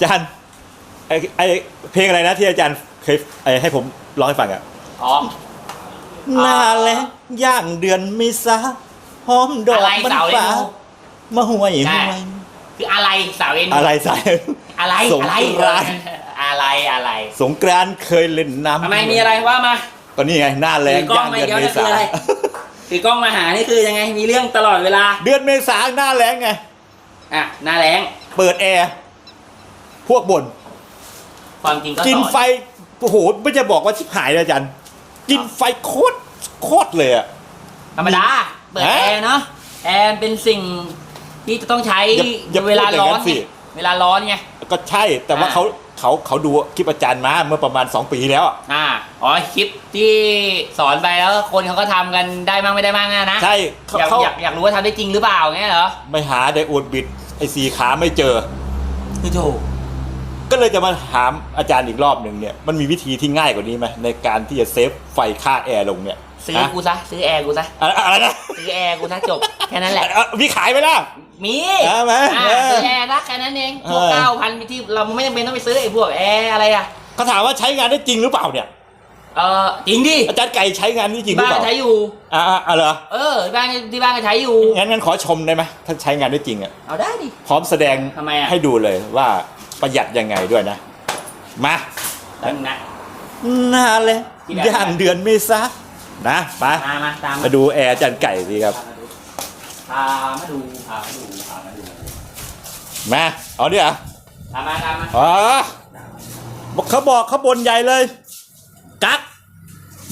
อาจารย์ไอไอเพลงอะไรนะที่อาจารย์เคยไอให้ผมร้องให้ฟังอะอ๋อ หน้าแล้งย่างเดือนไม่ซาหอมดอกอะไรมันเสาเรฟ้านูมาห่วยใช่ ห่วยคืออะไรสาวเอ็นอะไรใส่อะไรสงอะไรกรานต์ อะไรอะไรสงกรานต์เคยเล่นน้ำทำไมมีอะไรว่ามาก็นี่ไงหน้าแรงถือกล้องย่างเดือนมาเดี๋เมยวจะคือษาอะไรถือกล้องมาหานี่คือยังไงมีเรื่องตลอดเวลาเดือนเมษาหน้าแรงไงอะหน้าแรงเปิดแอร์ พวกบ่นความจริงก็กินสอนไฟโอ้โหไม่จะบอกว่าชิบหายเลยอาจารย์ กินไฟโคตรโคตรเลยอะ ธรรมดาเปิดฮะแอร์เนาะแอร์เป็นสิ่งที่จะต้องใช้อย่าอย่าเวลาพูดอย่างร้อนั้นนสิ ไงเวลาร้อนไง ก็ใช่แต่ว่าอ่า เขาเขาเขาดูคลิปอาจารย์มาเมื่อประมาณ 2 ปีแล้วอะอ่าอ๋อคลิปที่สอนไปแล้วคนเขาก็ทำกันได้มั่งไม่ได้มั่งอะนะใช่เขาอยากเขาอยากอยากรู้ว่าทำได้จริงหรือเปล่าเงี้ยเหรอไม่หาไดโอดบิดไอสีขาไม่เจอ คือโถก็ เลยจะมาถามอาจารย์อีกรอบหนึ่งเนี่ยมันมีวิธีที่ง่ายกว่านี้ไหมในการที่จะเซฟไฟค่าแอร์ลงเนี่ยซื้อฮะกูซะซื้อแอร์กูซะอะไรอะไรนะซื้อแอร์กูซะจบแค่นั้นแหละเอ้ามีขายไหมล่ะ มีเอาไหมอ่าเออซื้อแอร์นะแค่นั้นเองพวกเออ เก้าพันที่เราไม่จำเป็นต้องไปซื้อไอ้พวกแอร์อะไรอะเขาถามว่าใช้งานได้จริงหรือเปล่าเนี่ย เออจริงดิอาจารย์ไก่ใช้งานได้จริงหรือบ้านเปก็ล่าใช้อยู่ อ่าอ่าเหรอเออที่บ้านที่บ้านก็ใช้อยู่งั้นงั้นขอชมได้ไหมถ้าใช้งานได้จริงอะเอาได้ดิ พร้อมแสดงทำไมอะให้ดูเลยว่า ประหยัดยังไงด้วยนะ มาตั้งนะหน้าเลยที่ไหนย่างเดือนเมษานะมามามาตามมาดูแอร์อาจารย์ไก่สิครับ พามาดูพามาดูพามาดูมาเอาเนี่ยเหรอตามมาตามมาอ๋อบอกเขาบอกเขาบนใหญ่เลย กัก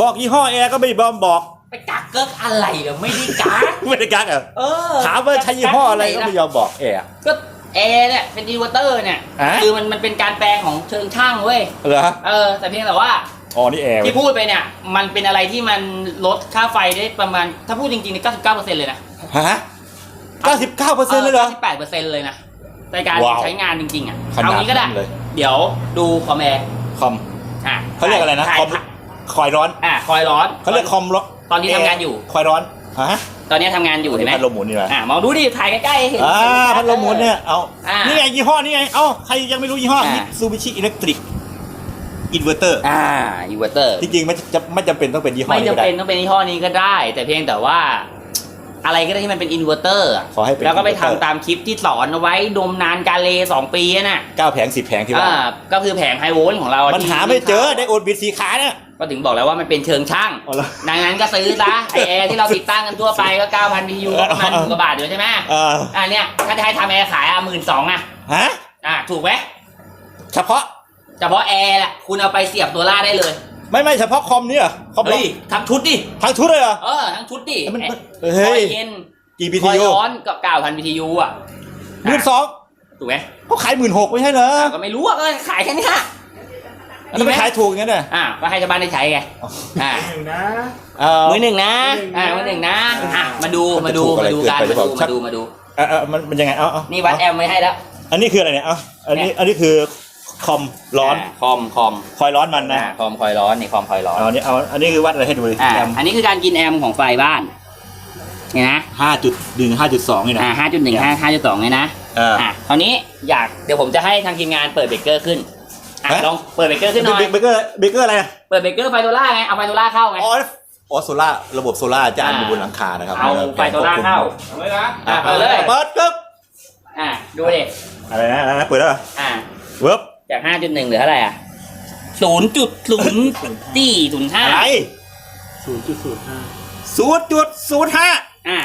บอกยี่ห้อแอร์ก็ไม่ยอมบอก ไปกักเกิกอะไรเหรอไม่ได้กักไม่ได้กักเหรอะเออถามว่าใช้ยี่ห้ออะไรก็ไม่ยอมบอกแอร์ก็ แอร์เนี่ยเป็นอินเวอร์เตอร์เนี่ยฮะคือมันมันเป็นการแปลงของเชิงช่างเว้ยเหรอเออแต่เพียงแต่ว่าอ๋อนี่แอร์ที่พูดไปเนี่ยมันเป็นอะไรที่มันลดค่าไฟได้ประมาณถ้าพูดจริงๆนี่99%เลยนะฮะ99เปอร์เซ็นต์เลยเหรอ 98%เลยนะในการว้าวใช้งานจริงๆอะขนาดเอางี้ก็ได้นั้นเลย เดี๋ยวดูคอมแอร์คอมอะเขาเรียกอะไรนะถ่ายคอมคอยร้อนอะคอยร้อน เขาเรียกคอมร้อนตอนนี้ทำงานอยู่ คอยร้อนฮะ ตอนนี้ทำงานอยู่เห็นไหมพัดลมหมุนนี่แหละอะมองดูดิถ่ายใกล้ๆเห็นอ่าพัดลมหมุนเนี่ยเอาอะนี่ไงยี่ห้อนี่ไงเอ้าใครยังไม่รู้ยี่ห้ออะมิตซูบิชิอิเล็กทริกอินเวอร์เตอร์อ่าอินเวอร์เตอร์ จริงๆไม่จะไม่จำเป็นต้องเป็นยี่ห้อไม่นี้จำก็ได้ เป็นต้องเป็นยี่ห้อนี้ก็ได้ แต่เพียงแต่ว่า อะไรก็ได้ที่มันเป็นอินเวอร์เตอร์ขอให้เป็น แล้วก็ไป inverter ทำตามคลิปที่สอนเอาไว้ดมนานกาเลสองปีน่ะเก้าแผงสิบแผงที่ว่าอ่าก็คือแผงไฮโวลต์ของเรามันที่หาไม่เจอไดโอดบิดสีขาเนี่ย ก็ถึงบอกแล้วว่ามันเป็นเชิงช่าง อ๋อเหรอ ดังนั้นก็ซื้อซะไอแอร์ที่เราติดตั้งกันทั่วไปก็9,000 BTU ก็ประมาณหมื่นกว่าบาทอยู่ใช่ไหมเอออ่าเนี่ยถ้าจะให้ทำแอร์ขายอะหมื่นสองอะฮะอ่าถูกไหมเฉพาะเฉพาะแอร์แหละคุณเอาไปเสียบตัวล่าได้เลยไม่ไม่เฉพาะคอมเนี่ยเหรอคอมเฮ้ยทั้งชุดดิทั้งชุดเลยเหรอ เออทั้งชุดดิมันแอมันร์เฮ้ย คอยเย็นกี่คอย BTU ร้อนกับ9,000 BTU อะหมื่นสองถูกไหมเขาขายหมื่นหกไม่ใช่เหรออะก็ไม่รู้อะก็ขายแค่เนี้ย อันนั้นไม่ขายถูกอย่างนั้นน่ะอ่าก็ให้ชาวบ้านได้ใช้ไงอ่าหนึ่งนะเออมือหนึ่งนะอ่ามือหนึ่งนะอะมาดูมัมานจะดูถูกอะไรมาดูกันเกินไปหรือเปล่ามาดูมาดูมาดูเออเออมันมันยังไงเอาเอานี่วัดแอมไม่ให้แล้ว อันนี้คืออะไรเนี่ยเอาอันนี้อันนี้คือคอมร้อนาคอมคอมคอยร้อนมันนะอ่าคอมคอยร้อนนี่คอมคอยร้อนเอาอันนี้เอาอันนี้คือวัดอะไรให้ดูเลยอ่าแอมอันนี้คือการกินแอมของไฟบ้านเนี่ยนะห้าจุดหนึ่งห้าจุดสองนี่นะอ่าห้าจุดหนึ่งห้าห้าจุดสองเนี่ยนะเอออ่าคราวนี้อยากเดี๋ยวผมจะให้ทางทีมงานเปิดเบรกเกอร์ขึ้น อะฮะ ลองเปิดเบรกเกอร์ขึ้นหน่อย เบเกอร์เบเกอร์อะไรนะเปิดเบรกเกอร์ไฟโซล่าไง เอาไฟโซล่าเข้าไง อ๋ออ๋อโซล่าระบบโซล่าอาจารย์อ่าอยู่บนหลังคานะครับเอาไฟโซล่าเข้า เอาเลยนะอะเปิดเลย เปิดปึ๊บอ่าดูดิ อะไรนะอะไรนะเปิดแล้วเหรออ่าเวิบจากห้าจุดหนึ่งเหลือเท่าไหร่อะศูนย์จุดศูนย์สี่ศูนย์ห้าอะไรศูนย์จุดศูนย์ห้าศูนย์จุดศูนย์ห้าอ่า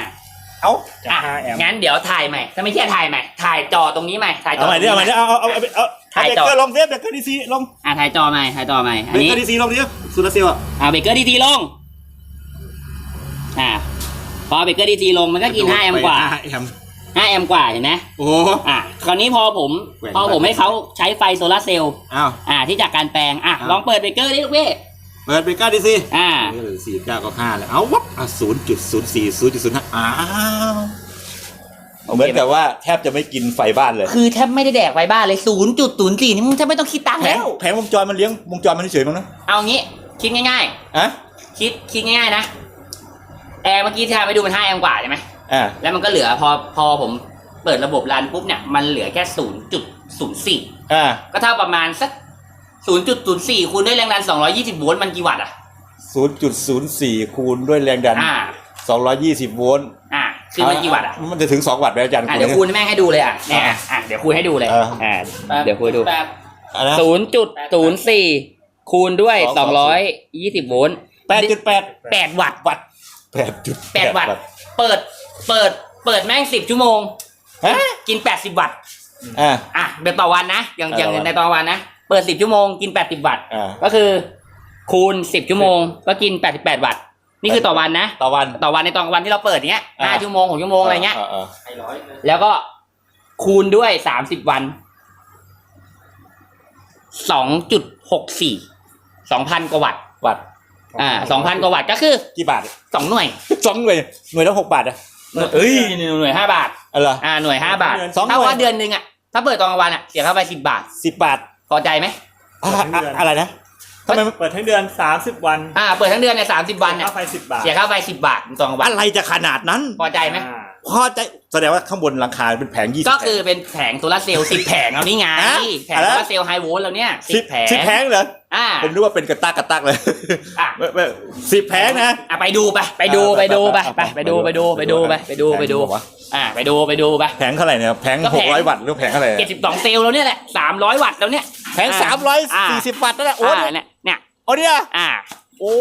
เอาจากอะห้าแอมป์งั้นเดี๋ยวถ่ายใหม่ถ้าไม่เชื่อถ่ายใหม่ถ่ายจอตรงนี้ใหม่ถ่ายจเอาอใหม่ดิเอาใหม่ดิเอาเอาเอาเอาเอาถ่ายเบจอเกอร์ลงเซฟเบเกอร์ดีซีลงอะถ่ายจอใหม่ถ่ายจอใหม่อันเบนี้เกอร์ดีซีลงดิสุดาเซียวอะอ่าเบเกอร์ดีทีลงอ่าพอเบเกอร์ดีทีลงมันก็กิน5แอมป์กว่าห้าแอมป์5แอมป์กว่าเห็นไหมโอ้โห อะคราวนี้พอผมแหว่ง พอผมให้เขาใช้ไฟโซลาร์เซลล์อ้าว อ่าที่จากการแปลงอะครับลองเปิดเบเกอร์ดิลูกเว้ยเปิดเบเกอร์ดีซีอ่านี่เลยสี่เก้าก็ห้าแล้วเอาวับอะศูนย์จุดศูนย์สี่ศูนย์จุดศูนย์ห้าอ้าวเหมือนกับว่าแทบจะไม่กินไฟบ้านเลย คือแทบไม่ได้แดกไฟบ้านเลย0.04นี่มึงแทบไม่ต้องคิดตังค์แผงแล้วแผงวงจรมันเลี้ยงวงจรมันเฉยๆมั้งนะเอางี้คิดง่ายอะๆคิดคิดง่ายๆนะแอร์เมื่อกี้ที่ทำไปดูมัน5แอมป์กว่าใช่ไหมอ่าแล้วมันก็เหลือพอพอผมเปิดระบบรันปุ๊บเนี่ยมันเหลือแค่0.04อ่าก็เท่าประมาณสัก 0.04คูณด้วยแรงดัน220โวลต์มันกี่วัตต์อะศูนย์จุดศูนย์สี่คูณด้วยแรงดันอ่าสองร้อยยี่สิบโวลต์อ่า คือมันกี่วัตต์อะ มันจะถึงสองวัตต์ไหมอาจารย์อะ เดี๋ยวคูณให้แม่งให้ดูเลยอะเนี่ยอะอะเดี๋ยวคูณให้ดูเลยเอออ่าเดี๋ยวคูณให้ดูอันนะ ศูนย์จุดศูนย์สี่คูณด้วยสสอองงร้ร้ออย ยยี่สิบโวลต์แปดจุดแปดแปดวัตต์วัตต์แปดจุดแปดวัตต์เปิดเปิดเปิดแม่งสิบชั่วโมง ฮะกินแปดสิบวัตต์อ่า อะเดือนต่อวันนะอย่างเอออย่างต่อวันในต่อวันนะ เปิดสิบชั่วโมงกินแปดสิบวัตต์อ่า ก็คือ คูณสิบชั่วโมง ก็กินแปดสิบแปดวัตต์นี่คือต่อวันนะ ต่อวัน ต่อวันในตอนกลางวันที่เราเปิดเนี้ยอ่าห้าชั่วโมงหกชั่วโมงอะไรเงี้ยาาแล้วก็คูณด้วยสามสิบวันสองจุดหกสี่สองพันกว่าวัตต์วัตต์อ่าสองพันกว่าวัตต์ก็คือกี่บาท สองหน่วยสองหน่วยหน่วยละหกบาทอะเอ้ยหน่วยห้าบาท อะไรอ่าหน่วยห้าบาทสองหน่วยถ้าว่าเดือนหนึ่งอะถ้าเปิดตอนกลางวันอะเสียค่าไฟสิบบาท สิบบาท พอใจไหมอะอะอะไรนะทำไมมันเปิดทั้งเดือนสามสิบวันอ่าเปิดทั้งเดือนเนี่ยสามสิบวันเนี่ยค่าไฟสิบบาทเสียค่าไฟสิบบาทตอนกลางวัน อะไรจะขนาดนั้น พอใจไหม อ่าพอใจแสดงว่าข้างบนหลังคาเป็นแผงยี่สิบ ก็คือเป็นแผงโซลาร์เซลล์สิบแผงเอานี่ไงฮะแผงอะไร โซนะลาร์เซลล์ไฮโวลต์แล้วเนี่ยสิสิบบแผงสิบแผงเหรออ่าผมนึกว่าเป็นกระตากกระตากเลยอะไม่ไม่สิบแผงนะ อะไปดูไปไปดูอ่าไปดูไปไปไปไปไปดูไปไปดูไปดูไปไปดูไปดูแผงบอกว่าอ่าไปดูไปดูไป แผงเท่าไหร่เนี่ยแผงก็หแผกง ร้อยวัตต์หรือแผงเท่าไหร่เจ็ดสิบสองเซลล์แล้วเนี่ยแหละสามร้อยวัตต์แล้วเนี่ย แผงอ่าสามร้อยอ่าสี่สิบวัตต์นั่นแหละโอ้อ่าเนี่ยเนี่ยเนี่ยโอ้เนี่ยอ่า โอ้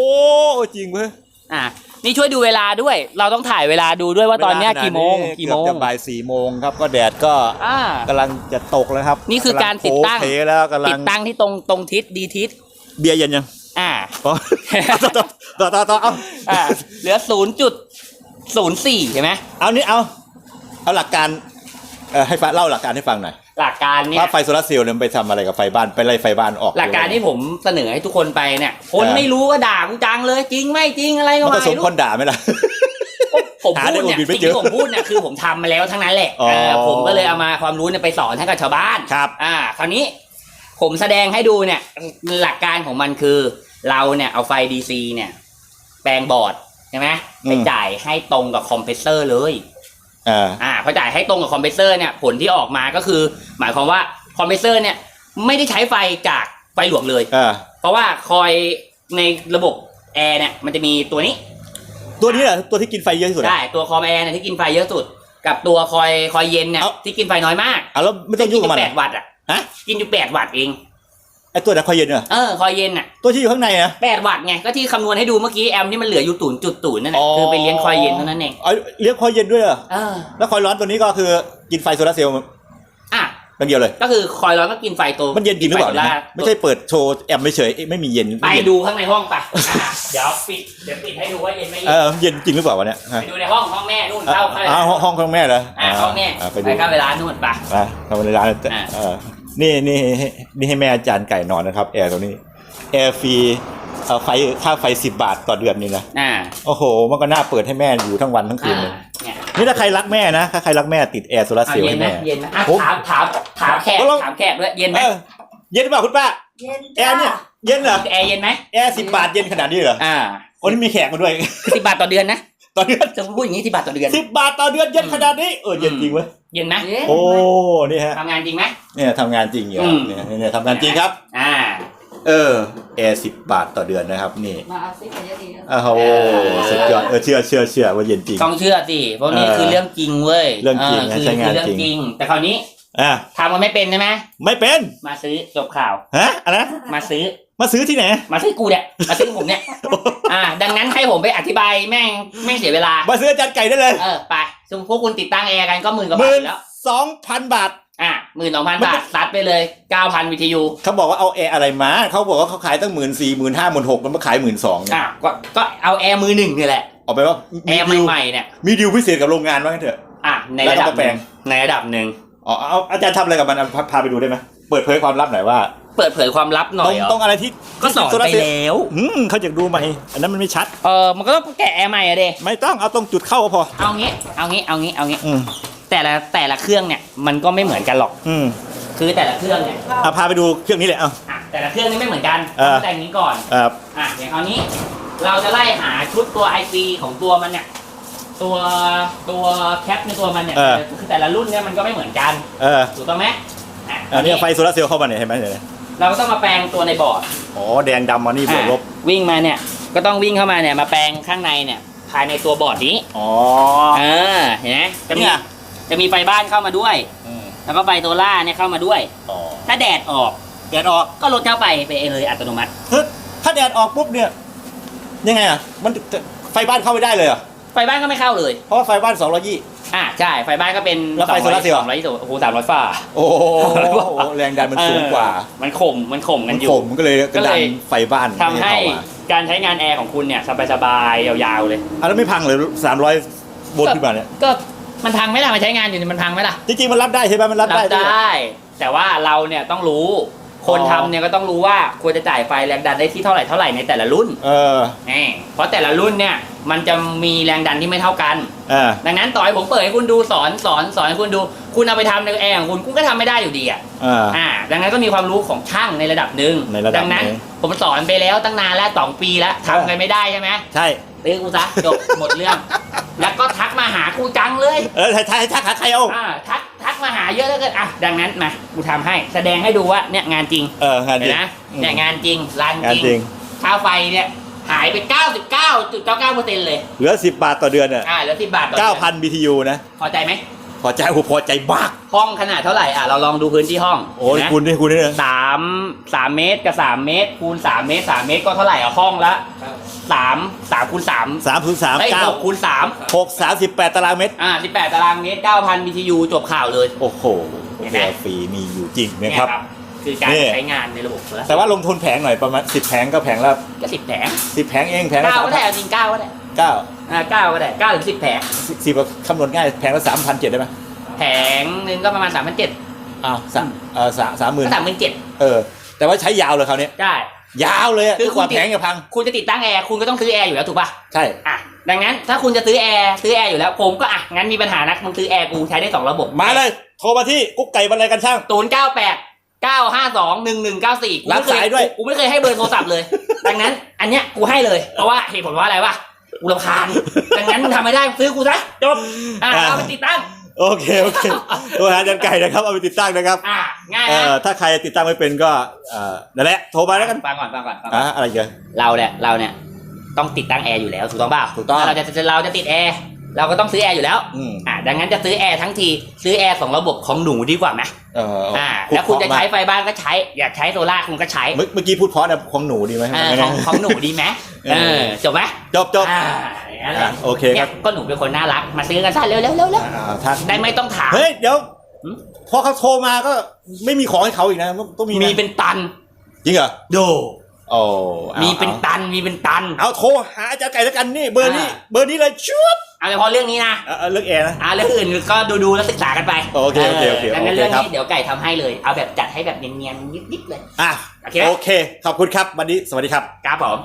จริงเว้ยอ่านี่ช่วยดูเวลาด้วย เราต้องถ่ายเวลาดูด้วยว่าตอนเนี้ยเวลากี่โมงขนาดนี้กี่โมงเกือบจะบ่ายสี่โมงครับก็แดดก็อ่ากำลังจะตกแล้วครับ นี่คือการติดตั้งกำลัโผล่เพแล้วกำลัติงดตั้งที่ตรงตรงทิศดีทิศเบียร์เย็นยัง อ่าอ๋อต่อต่อต่อต่อเอาอ่าเหลือศูนย์จุดศูนย์สี่ใช่ไหมเอานี่เอาเอาหลักการเอ่อให้ฟังเล่าหลักการให้ฟังหน่อย หลักการเนี่ยว่าไฟโซลาร์เซลล์เนี่ยมันไปทำอะไรกับไฟบ้านไปไล่ไฟบ้านออกหลักการที่ผมเสนอให้ทุกคนไปเนี่ย คนเออไม่รู้ว่าด่ากูจังเลย จริงไม่จริงอะไรก็มันไม่ก็สมรู้คนด่าไหมล่ะ ผมหาพูได้ดเนี่ยโอบิไม่สิ่งเจอที่ผมพูดเนี่ยคือผมทำมาแล้วทั้งนั้นแหละอ๋อ เออผมก็เลยเอามาความรู้เนี่ยไปสอนให้กับชาวบ้าน ครับ อ่า คราวนี้ผมแสดงให้ดูเนี่ยหลักการของมันคือ เราเนี่ยเอาไฟ DC เนี่ย แปลงบอร์ดใช่ไหมไปจ่ายให้ตรงกับคอมเพรสเซอร์เลย อ่า อ่าพอจ่ายให้ตรงกับคอมเพรสเซอร์เนี่ยผลที่ออกมาก็คือ หมายความว่าคอมเพรสเซอร์เนี่ยไม่ได้ใช้ไฟจากไฟหลวงเลย อ่า เพราะว่าคอยในระบบแอร์เนี่ยมันจะมีตัวนี้ตัวนี้แหละตัวที่กินไฟเยอะที่สุดอะ ได้ตัวคอมแอร์เนี่ยที่กินไฟเยอะสุด กับตัวคอยคอยเย็นเนี่ยเอ้า ที่กินไฟน้อยมากอะแล้วไม่ต้องยุ่งกับมันแปอะดวัตต์อะฮะกินอยู่แปดวัตต์เองไอ ตัวดักคอยเย็นเนี่ยเออคอยเย็นอะตัวที่อยู่ข้างในนะแปดวัตต์ไงก็ที่คำนวณให้ดูเมื่อกี้แอมที่มันเหลืออยู่ศูนย์จุดศูนย์นั่นแหละคือไปเลี้ยงคอยเย็นเท่านั้นเองเอาเลี้ยงคอยเย็นด้วยเหรอเออแล้วคอยร้อนตัวนี้ก็คือกินไฟโซลาร์เซลล์อะกันเดียวเลย ก็คือคอยร้อนก็กินไฟตัวมันเย็นจริงหรือเปล่าไฟเนี่ยโซฮะร์ไม่ใช่เปิดโชว์แอมไม่เฉยเอ๊ะไม่มีเย็นไปม่เย็นดูข้างในห้องไปอะเดี๋ยวปิดเดี๋ยวปิดให้ดูว่าเย็นไม่เย็เอนอเย็นจริงหรือเปล่าวะเนี่ยฮะไปดูในห้องห้องแม่นู่นอะเข้าเข้าอ่าห้องห้องของแม่เหรออ่าห้องแม่อ่าไปไปดูเข้าเวลานู่นไปอ่าทำในร้านอ่าเออ นี่นี่นี่ให้แม่อาจารย์ไก่นอนนะครับ แอร์ตัวนี้ แอร์ฟรีเอ่อไฟค่าไฟสิบบาทต่อเดือนนี่นะอ่าโอ้โห มันก็น่าเปิดให้แม่อยู่ทั้งวันทั้งคืนเลยอ่าเนี่ยนี่ถ้าใครรักแม่นะถ้าใครรักแม่ติดแอร์โซลาร์อะเซลล์เย็นให้ไหมแม่ เย็นไหมอะผมถามถามถามแขกตกลงถามแขกด้วยเย็นไหมเออเย็นหรือเปล่าคุณป้าเย็นแอร์เนี่ยเย็นเหรอแอร์เย็นไหมแอร์สิบบาทเย็นขนาดนี้เหรออ่าโอ้นี่มีแขกมาด้วยคือสิบบาทต่อเดือนนะตอนเดือนจะพูดอย่างนี้สิบบาทต่อเดือน สิบบาทต่อเดือนเย็นขนาดนี้เออเย็นจริงเว้ย เย็นไหมเย็นโอ้นี่ฮะทำงานจริงไหมเนี่ยทำงานจริงอยู่อืมเนี่ยเนี่ยทำงานจริงครับ อ่า เออแอร์สิบบาทต่อเดือนนะครับ นี่มาเอาซิกันเยอะดีนะโอ้โหสุดยอดเออเชื่อเชื่อเชื่อว่าเย็นจริงต้องเชื่อสิเพราะนี่เออคือเรื่องจริงเว้ยเรื่องจริงนะคือใช้งานคือเรื่องจริงจริง แต่คราวนี้อะทำมันไม่เป็นใช่ไหมไม่เป็นมาซื้อจบข่าวฮะอะไรนะมาซื้อ มาซื้อที่ไหน มาซื้อกูเนี่ยมาซื้อผมเนี่ยอ่า ดังนั้นให้ผมไปอธิบายแม่งแม่งเสียเวลา มาซื้ออาจารย์ไก่ได้เลยเออไปสมมติพวกคุณติดตั้งแอร์กันก็หมื่นกว่าหบาทมื่อนยู่แล้วสองพันบาท อะหมื่นสองพันบาทซัดไปเลยเก้าพันวิทยุเขาบอกว่าเอาแอร์อะไรมา เขาบอกว่าเขาขายตั้งหมื่นสี่หมื่นห้าหมื่นหกมันมาขายหมื่นสองเนี่ยอะก็ก็เอาแอร์มือหนึ่งนี่แหละเอาไปว่าแอมีร์ดิวใหม่ๆเนี่ยมีดิวพิเศษกับโรงงานว่างั้นเถอะ อะในแล้วระก็ดับมาแปลงในระดับหนึ่งอ๋อเอาอาจารย์ทำอะไรกับมันเอาพาพาไปดูได้ไหมเปิดเผยความลับหน่อยว่า เปิดเผยความลับหน่ตอรยงเหรอตรงอะไรที่ก็สอนโซลาไปร์เซลล์แล้วอืมเขาอยากดูไหมอันนั้นมันไม่ชัด เออมันก็ต้องแกะแอร์ใหม่อะเดไม่ต้องเอาตรงจุดเข้าก็พอ เอางี้เอางี้เอางี้เอางี้อืมแต่ละแต่ละเครื่องเนี่ยมันก็ไม่เหมือนกันหรอก อืมคือแต่ละเครื่องเนี่ยเอาพาไปดูเครื่องนี้เลยเอา อะแต่ละเครื่องนี่ไม่เหมือนกันเออต้องแต่งนี้ก่อน อ่าอะอย่างคราวนี้เราจะไล่หาชุดตัว IC ของตัวมันเนี่ย ตัวตัวแคปในตัวมันเนี่ยคือแต่ละรุ่นเนี่ยมันก็ไม่เหมือนกันเออถูกต้องไหมอะอันนี้ไฟโซลาร์เซลล์เข้ามาเนี่ยเห็นไหมเนี่ย เราก็ต้องมาแปลงตัวในบอร์ดอ๋อแดงดำมานี่บวกลบอะวิ่งมาเนี่ย ก็ต้องวิ่งเข้ามาเนี่ยมาแปลงข้างในเนี่ย ภายในตัวบอร์ดนี้อ๋อเออเห็นไหมจะมีเนี่ยจะมีไฟบ้านเข้ามาด้วย อืมแล้วก็ไฟโซล่าร์เนี่ยเข้ามาด้วย อ๋อถ้าแดดออกแดดออกก็ลดเข้าไปไปเองเลยอัตโนมัติถ้าถ้าแดดออกปุ๊บเนี่ย ยังไงอะ มันไฟบ้านเข้าไม่ได้เลยเหรอะไฟบ้านก็ไม่เข้าเลย เพราะว่าไฟบ้านสองร้อยยี่ อ่าใช่ไฟบ้านก็เป็นแล้วไฟโซลาร์เซลล์สองร้อยยี่สิบโอ้โหสามร้อยฝ้าโอ้โหแรงดันมันสูงกว่า เออมันข่มมันข่มกัมันนอยู่ ข่มมันก็เลยกระดันไฟบ้านทำให้ไม่เข้ามาการใช้งานแอร์ของคุณเนี่ยสบายๆยาวๆเลย อะแล้วไม่พังเลยสามร้อยโวลต์ขึ้นมาเนี่ย ก็มันพังไหมล่ะมันใช้งานอยู่นี่มันพังไหมล่ะจริงๆมันรับได้ใช่ไหมมันรับได้รับด้วย ได้ แต่ว่าเราเนี่ยต้องรู้ คนอ๋อทำเนี่ยก็ต้องรู้ว่าควรจะจ่ายไฟแรงดันได้ที่เท่าไหร่เท่าไหร่ในแต่ละรุ่นเออแหมเพราะแต่ละรุ่นเนี่ยมันจะมีแรงดันที่ไม่เท่ากัน เออดังนั้นต่อให้ผมเปิดให้คุณดูสอนสอนสอนให้คุณดู คุณเอาไปทำในแอร์ของคุณคุณก็ทำไม่ได้อยู่ดีอะเออ อ่า ดังนั้นก็มีความรู้ของช่างในระดับหนึ่งในระดับดังนั้นหนึ่ง ผมสอนไปแล้วตั้งนานแล้วสองปีแล้วทำกันไม่ได้ใช่ไหมใช่ซื้อกูซะจบหมดเรื่อง แล้วก็ทักมาหากูจังเลย เออถ้าถ้าถ้าใครเอา อ่าทักทัก มาหาเยอะแล้วเกินอะดังนั้นมากูทำให้แสดงให้ดูว่าเนี่ยงานจริงเอองานจเห็รินงนะเนี่ยงานจริงรันงานจริงจริงค่าไฟเนี่ยหายไป 99.99%เลย เหลือสิบบาทต่อเดือนเนี่ยอ่าแล้วที่บาทต่อดือนเก้าพัน BTU นะ พอใจไหม พอใจโอ้โหพอใจมากห้องขนาดเท่าไหร่อะเราลองดูพื้นที่ห้องโอ้ยเห็นไหมคุณนี่คุณนี่นะสามสามเมตรกับสามเมตรคูณสามเมตรสามเมตรก็เท่าไหร่อะห้องละสามสามคูณสามสามศูนย์สามไอ้ยเก้าหกคูณสามหกสามสิบแปดตารางเมตร อ่าสิบแปดตารางเมตรเก้าพัน BTU จบข่าวเลย โอ้โหเห็นแอไหมร์ฟรีมีอยู่จริงเนี่ยนะครับ คือการนี่ ใช้งานในระบบโซลาร์เซลล์แต่ว่าลงทุนแผงหน่อยประมาณสิบแผงก็แผงละก็สิบแผงสิบแผงเองแผงละเก้าสามก็ได้เอาจริงเก้าก็ได้ เก้าอ่าเก้าก็ได้เก้าถึงสิบแผงสิบคำนวณง่ายแผงละสามพันเจ็ดได้ไหมแผงหนึ่งก็ประมาณสามพันเจ็ดอ้าวสามเออสามสามหมื่นก็สามพันเจ็ดเออ แต่ว่าใช้ยาวเลยคราวนี้ได้ยาวเลยอะคือจนกว่าคุณติดแผงจะพัง คุณจะติดตั้งแอร์คุณก็ต้องซื้อแอร์อยู่แล้วถูกป่ะใช่อะดังนั้นถ้าคุณจะซื้อแอร์ซื้อแอร์อยู่แล้วผมก็อะงั้นมีปัญหานะมึงซื้อแอร์กูใช้ได้สองระบบมาเลยโทรมาที่กุ๊กไก่บรรลัยกันช่างศูนย์เก้าแปดเก้าห้าสองหนึ่งหนึ่งเก้าสี่กูรับไม่เคยสายด้วยกูไม่เคยให้เบอร์โทรศัพท์เลย ดังนั้น อันเนี้ยกูให้เลยเพราะว่าเหตุผลว่าอะไรวะ กูรำคาญดังนั้นมึงทำไม่ได้มึงซื้อกูซะจบอะเอาไปติดตั้ง โอเคโอเคตัวหาจันไก่นะครับเอาไปติดตั้งนะครับอะง่ายเอ่นะอถ้าใครติดตั้งไม่เป็นก็เอ่อนั่นแหละโทรมาแล้วกันฟังก่อนฟังก่อนฟังก่อะอนอะไรกันเราเนี่ยเราเนี่ยต้องติดตั้งแอร์อยู่แล้วถูกต้องเปล่าถูกต้อง ถ้าเราจะจะเราจะติดแอร์ เราก็ต้องซื้อแอร์อยู่แล้วอืมอะดังนั้นจะซื้อแอร์ทั้งทีซื้อแอร์สองระบบของหนูดีกว่าไหมเอออ่าพูดแล้วคุณจะเพราใช้ไฟบ้านก็ใช้อยากใช้โซล่าร์คุณก็ใช้เมื่อเมื่อกี้พูดเพราะนะของหนูดีไหมเออของของหนูดีไหมเอเอออจบไหมจบจบ อ่าอย่างนั้นแหละอะโอเคคเนี่รัยบก็หนูเป็นคนน่ารักมาซื้อกันซะเร็วเร็วเร็วเร็วอ่าทักได้ไม่ต้องถาม เฮ้ยเดี๋ยวหืม พอเขาโทรมาก็ไม่มีของให้เขาอีกนะต้องมีะมีเป็นตันจริงเหรอโดโอ้อามีเป็นอาตันมีเป็นตัน เอาโทรหาอาจารย์ไก่แล้วกันนี่เบอร์นี้อ่า เบอร์นี้เลยชุบ เอาเฉพาะเรื่องนี้นะเอาเอาเลือกแอร์นะอ่าเรื่องอื่นก็ดูดูๆแล้วศึกษากันไปโอเคโอเคโอเคดังนั้นโอเคเรื่องครับนี้เดี๋ยวไก่ทำให้เลย เอาแบบจัดให้แบบเนียนๆยิบๆเลยอะโอเคไหมโอเค ขอบคุณครับวันนี้สวัสดีครับครับผม